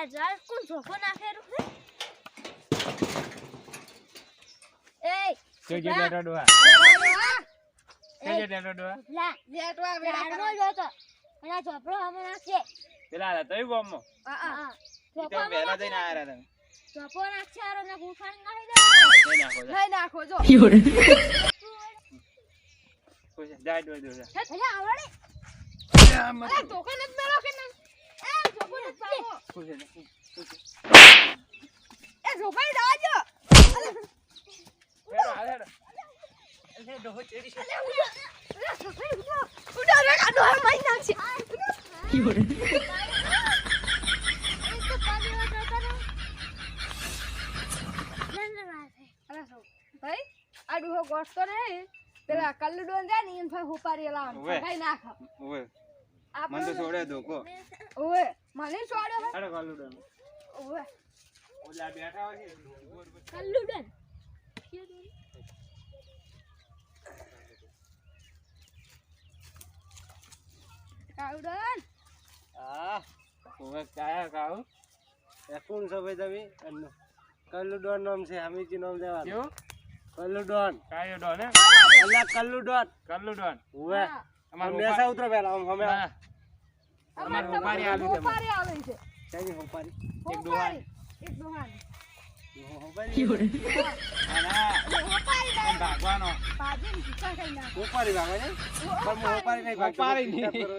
આ ઝાડ કોણ ઝોકો નાખેલું છે? એ જોજે લેટો ડોહા જોજે લેટો ડોહા લા ઝાડમાં જ હતો અને આ ઝોપડો આમાં નાખશે પેલા હતા તોય ગોમમાં? આ ઈ ઝોપો તો આમાં વહેલા નાખી જઈને આયા તમે ઝોપો નાખશે હારો ને ગુફાને નાખી દે. નાખો જા. ખુશ છે. જાય ડોહા ડોહા હે આવડે. તો ધોકો નથી મેળો કે ના એ ઝોપો નથી પાડો ખુશ છે, ખુશ છે. એ ઝોપાઈ દાજો હેડો, હેડો. અલે ડોહો ચેડી છે. ઉડા રે કાઢો હર માઈ નાખશે ભાઈ આ ડૂહો ગોઠતો નહીં પેલા કલ્લુ ડોન જાય ને એને ભાઈ હુપારી ઓવે. સગાઈ નાખ આપણે મને તો છોડે ધોકો. ઓવે મને છોડે હે હેડો, કાલુ ડોહા. ઓવે. ઓલા બેઠા હોય છે. કલ્લુડન. કાઉડન હા ઓવે, કાયા કાઉ. એ કોણ છો ભાઈ તમે? એમનો. કલ્લુ ડોન નામ છે હમીજી નામ દેવા કેવું? કલ્લુ ડોન કાયો ડોહા હે અલ્લા કલ્લુ ડોન કાલુ ડોહા. ઉવે અમાર મેસા ઉતરો પેલા અમે તમારે હુપારી આલી છે. હુપારી આલી છે ચાલી હોપારી એક ડોહા. એક ડોહાની હોપારી ના, ના, હુપારી આમ ભાગવાનો. ભાજીને ભૂકા ખાઈ નાખ હોપારી ભાગે છે પણ હું હોપારી નહીં ભાગતો. હોપારી નહીં. કિડનેપ કરો.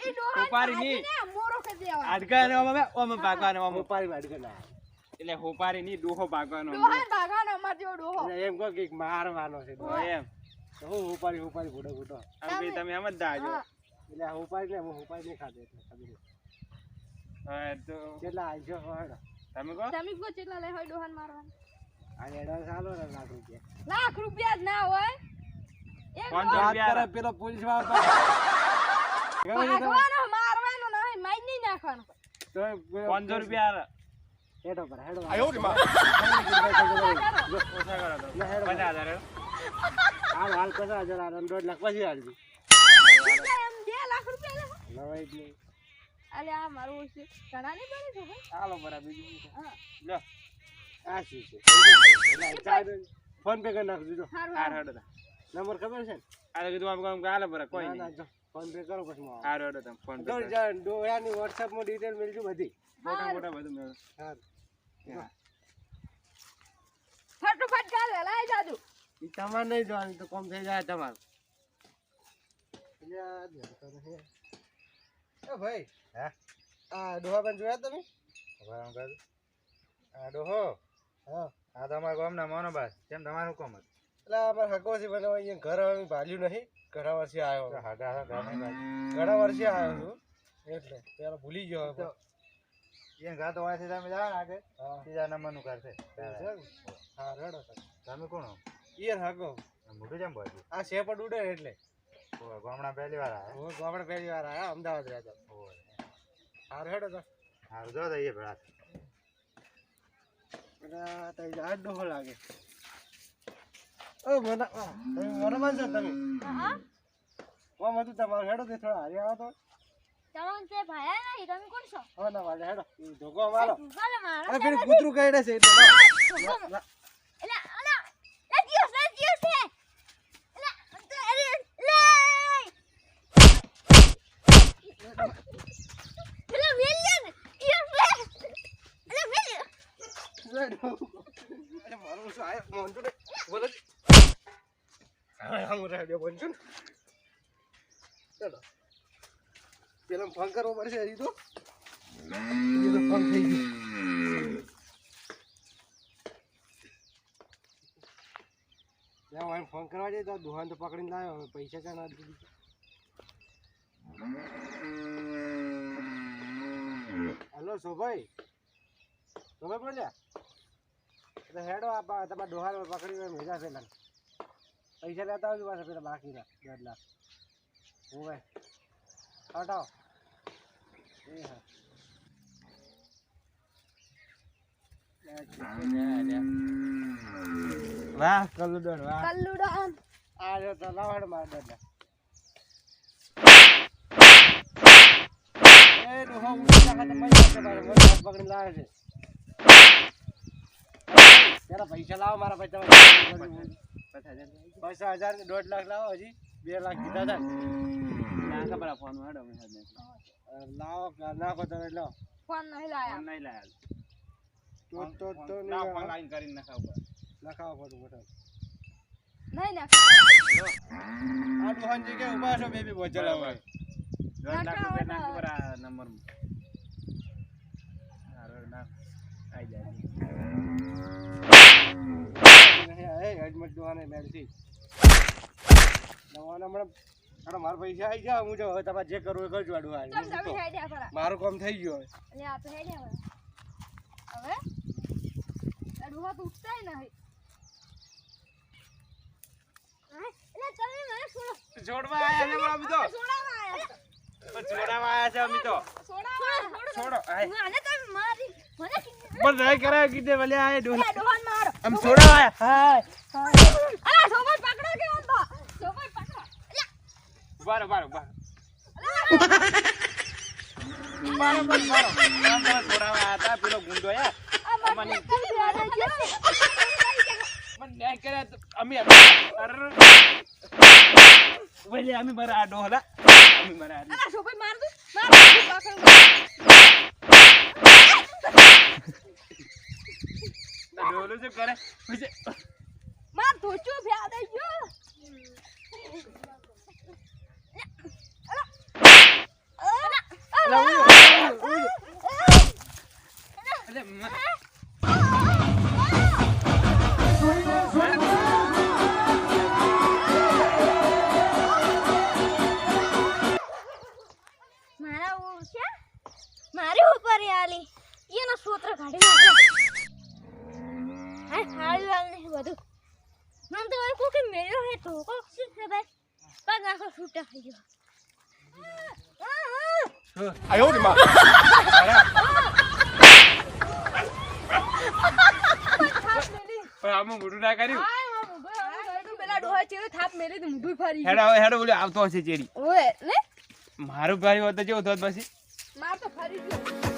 એ ડોહાને હુપારી નહીં. ભાજીને મોરો કરી દેવાનો હાડકાને આમ આવે, આમ ભાગવાનો, આમ. હોપારી ભાડકે ના એટલે હોપારી ની ડોહો ભાગવાનો એમ કહો કે મારવાનો છે એમ તો હું હોપારી હોપારી આમ કઈ તમે એમ જ દાજો. એટલે આ ઉપાડી લે હું હોપારી નહીં ખાધો એટલે ખબર. તો કેટલા આલશો હેડો? તમે કહો. તમે કહો કેટલા લઈ હોય ડોહાને મારવાના? આ એડવાન્સ આલો ને લાખ રૂપિયા. લાખ રૂપિયા જ ના હોય. એક વાત રૂપિયા કરે પેલો પોલીસ વાળો ભાગવાનો મારવાનો નહીં માઈ નહીં નાખવાનો. તો પાંચસો રૂપિયા હેડો પર હેડો. ઓછા કરો તો. ના, હેડો. પચાસ હજાર હેડો. હાલ હાલ હજાર હાલ દોઢ લાખ પછી રૂપિયા લે નવાઈ અલે આ મારું ઓછું ઘણા નહીં પડે છે હાલો બરાબર બીજું હા. લ્યો. આ શું છે? ફોન પે કરી નાખજો હાર હારું. નંબર ખબર છે ને? આ કીધું આમ કામ કે હાલો કોઈ ના, ના, નહીં ફોન પે કરો પછી. હાર હેડો તમે ફોન. જો, ડોયાની ડિટેલ મેળજો બધી. મોટા મોટા બધું મેળવો. સારું ફટાફટ ચાલે લાઈ જાજુ. ઈ તમારે નહીં જોવાનું તો કોમ થઈ જાય તમારું. એટલે આ. એ ભાઈ. હે? આ ડોહાબેન જોયા તમે? ભાઈ રહો કાકા. આ ડોહો. હા. આ તો અમારા ગામના મોનોબાસ કેમ તમારું કોમ હતું? એટલે અમારે હકોસી મને અહીંયા ઘર હવે ભાલ્યું નહીં. ઘણા વર્ષે આવ્યો. ઘણા વર્ષે આવ્યો છું. એટલે પેલા ભૂલી ગયો હતો એને ઘા તો વાંચી તમે જાઓ ને આગળ. બીજા નંબરનું ઘર છે? હા રડો તમે. કોણ? ઈયર હકો મોટું જેમ ભાઈ આ શેપડ ઉડે એટલે. ગામડા પહેલી વાર આવ્યા હું ગામડા પહેલી વાર આવ્યા અમદાવાદ રહેતો હાર હેડો તો. હાર જો તો ભરા ભેળા તઈ આ ડોહો લાગે. ઓ મને તમે મને છો તમે? હા ઓ હતું તમારું હેડો તે થોડા હારી આવો તો. તમને તે ભાયા નહીં તમે કોણ છો? હા ના વાલે હેડો. ધોકો મારો. ભૂખાલે મારો અરે પેલું કૂતરું કઈડે છે એટલે ના, ના, એટલે અલા લે દિયો લે દિયો છે એટલે તો અરે લે એટલે વિલિયન યો લે એટલે વિલિયન ના, ડોહો. અરે ફોન કરવો પડશે તો. ફોન થઈ ફોન કરવા જઈએ તો દુકાન તો પકડીને લાવ્યો પૈસા ક્યાં ના દીધી? હેલો, શોભાઈ. શોભાઈ બોલ્યા? એટલે હેડો આ તમે ડોહાર પકડીને મેજા પેલા. પૈસા લેતા આવજો પાછા પેલા બાકીના દોઢ લાખ. હું ભાઈ હટાવો. એ હા. વાહ કલ્લુ ડોન વાહ. કલ્લુડન આ જો તો લાવડ માર દે એ ડોહા ઉડી નાખા તો મજા હાથ પકડીને લાવે છે. પેલા પૈસા લાવો મારા પૈસા પૈસા હજાર દોઢ લાખ લાવો હજી. બે લાખ કીધા હતા. ના ખબર ફોન હેડો લાવો કે નાખો તમે લો ફોન નહીં લાયા. ફોન નહીં લાયા. તો તો તો ના ફોન લાઈન કરીને નખાવ પર નખાવો ફોટો ફોટો નહીં ના આ દુકાન કે ઊભા છો? બેબી બોજલા હોય દોઢ લાખ રૂપિયા નાખ. પર નંબર આઈ જાય. એ હેડમટ દુકાને મેળથી. નવાના હમણાં અરે મારા પૈસા આવી ગયા હું જો હવે તમારે જે કરવું એ કરજો ખરા. મારું કામ થઈ ગયું હવે. એટલે આ તો હેડ્યા ખરા હવે? આ તો ઉઠતાય નહીં. હા, એટલે તમે મને છોડો. જોડવા આયા અમે તો? આયા છે. અમે તો. છોડો આય. મને તમે મારી મને પણ નહીં કરાય કીધે ભલે આય ડોલ આમ છોડવા આયા હાય. અલા સોબર પકડો કે આમ તો? સોબર પકડો. બારો બારો બારો મારો બારો મારો નામ તો છોડાવા આયા હતા પેલો ગુંડો યાર આ મને મને ન્યાય કર્યા તો અમે. વળી અમે મારા આ ડોહલા અમે મારા આ અલા સોમર માર દો. માર દે પકડ ડોલો શું કરે? માર ધોચું ફ્યા દઈ ગયો. તો મેળ્યો હે તો કોક શું છે ભાઈ પગ આખો છૂટા થઈ ગયો આ, આ. પણ આમાં મોઢું ના કર્યું આ મોઢું આમ કર્યું, પેલા ડોહા ચેડે થાપ મેલી તો ફરી હેડો હવે હેડો બોલ્યો આવતો હશે ચેરી ને મારું ભાઈ હોત તો કેવું થોત પછી માર તો ફરી ગયો